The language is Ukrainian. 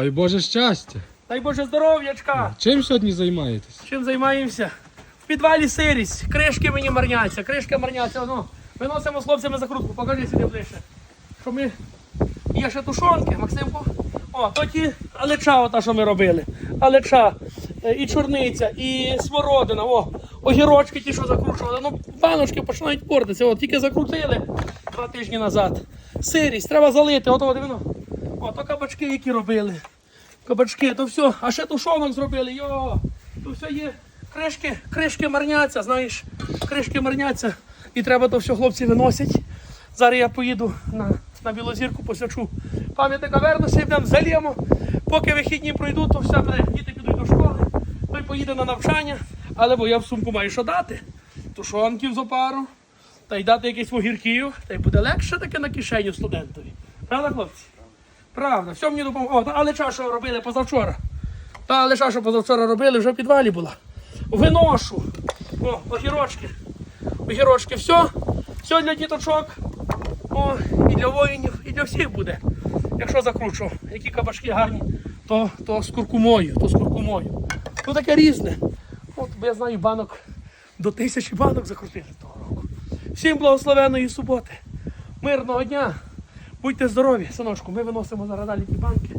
Дай Боже щастя. Дай Боже здоров'ячка. Чим сьогодні займаєтесь? Чим займаємося? В підвалі сирість, кришки мені марняться, кришки марняться. Ну, виносимо з хлопцями закрутку, покажи сюди ближче. Що ми. Є ще тушонки, Максимко. О, то ті алеча, ота, що ми робили. Алеча, е, і чорниця, і смородина, о, огірочки ті, що закручували. Ну, баночки починають портитися. От тільки закрутили два тижні назад. Сирість, треба залити, ото дивно. О, то кабачки, які робили. Кабачки, то все, а ще тушонок зробили, йо, то все є. Кришки, кришки марняться, знаєш, кришки марняться. І треба то все хлопці виносять. Зараз я поїду на, на Білозірку, посвячу пам'ятника вернуся і будемо залємо. Поки вихідні пройдуть, то все буде, діти підуть до школи, той поїде на навчання, але бо я в сумку маю що дати. Тушонків з опару, та й дати якийсь огірків, та й буде легше таке на кишеню студентові. Правда, хлопці? Правда, все мені допомогло. Алеча, що робили позавчора. Та алеча, що позавчора робили, вже в підвалі була. Виношу. О, огірочки. Огірочки, все. Все для діточок. О, і для воїнів, і для всіх буде. Якщо закручу, які кабачки гарні, то, то з куркумою, то з куркумою. Ну таке різне. От, я знаю, банок до тисячі банок закрутили того року. Всім благословеної суботи. Мирного дня. Будьте здорові, синочку. Ми виносимо зараз далі ті банки.